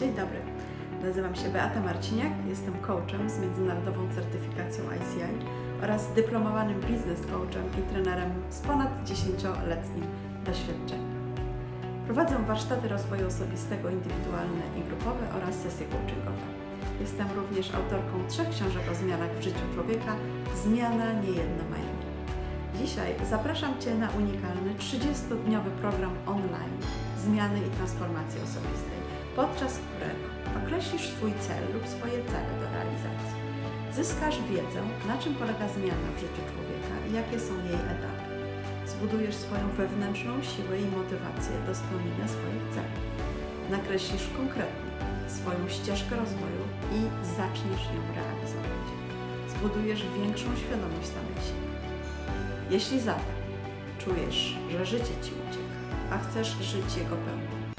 Dzień dobry. Nazywam się Beata Marciniak, jestem coachem z międzynarodową certyfikacją ICI oraz dyplomowanym biznes coachem i trenerem z ponad 10-letnim doświadczeniem. Prowadzę warsztaty rozwoju osobistego, indywidualne i grupowe oraz sesje coachingowe. Jestem również autorką trzech książek o zmianach w życiu człowieka Zmiana niejedno ma imię. Dzisiaj zapraszam Cię na unikalny 30-dniowy program online zmiany i transformacji osobistej, podczas którego określisz swój cel lub swoje cele do realizacji. Zyskasz wiedzę, na czym polega zmiana w życiu człowieka i jakie są jej etapy. Zbudujesz swoją wewnętrzną siłę i motywację do spełnienia swoich celów. Nakreślisz konkretnie swoją ścieżkę rozwoju i zaczniesz ją realizować. Zbudujesz większą świadomość samej siebie. Jeśli zatem czujesz, że życie Ci ucieka, a chcesz żyć jego pełnią,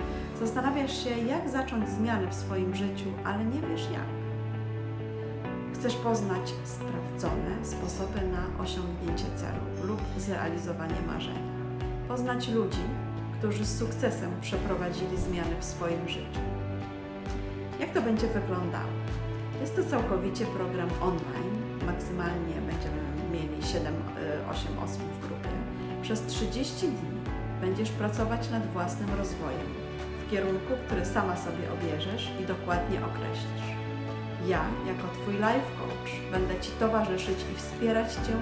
zastanawiasz się, jak zacząć zmiany w swoim życiu, ale nie wiesz jak. Chcesz poznać sprawdzone sposoby na osiągnięcie celu lub zrealizowanie marzenia. Poznać ludzi, którzy z sukcesem przeprowadzili zmiany w swoim życiu. Jak to będzie wyglądało? Jest to całkowicie program online. Maksymalnie będziemy mieli 7-8 osób w grupie. Przez 30 dni będziesz pracować nad własnym rozwojem kierunku, który sama sobie obierzesz i dokładnie określisz. Ja, jako Twój life coach, będę Ci towarzyszyć i wspierać Cię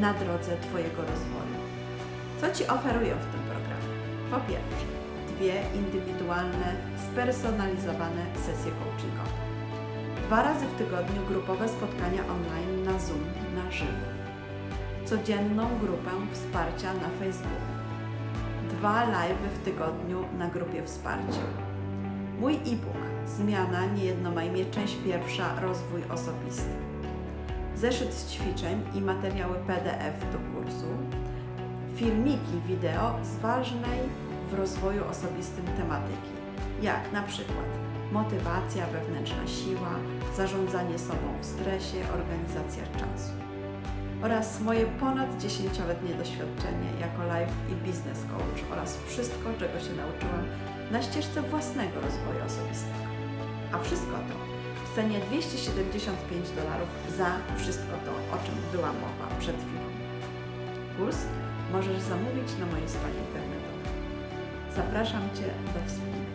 na drodze Twojego rozwoju. Co Ci oferuję w tym programie? Po pierwsze, dwie indywidualne, spersonalizowane sesje coachingowe. Dwa razy w tygodniu grupowe spotkania online na Zoom na żywo. Codzienną grupę wsparcia na Facebooku. Dwa live w tygodniu na grupie wsparcia. Mój e-book Zmiana niejedno ma imię, część pierwsza Rozwój osobisty. Zeszyt z ćwiczeń i materiały PDF do kursu. Filmiki wideo z ważnej w rozwoju osobistym tematyki, jak na przykład motywacja, wewnętrzna siła, zarządzanie sobą w stresie, organizacja czasu. Oraz moje ponad 10-letnie doświadczenie jako life i business coach oraz wszystko, czego się nauczyłam na ścieżce własnego rozwoju osobistego. A wszystko to w cenie 275 dolarów za wszystko to, o czym była mowa przed chwilą. Kurs możesz zamówić na mojej stronie internetowej. Zapraszam Cię do współpracy.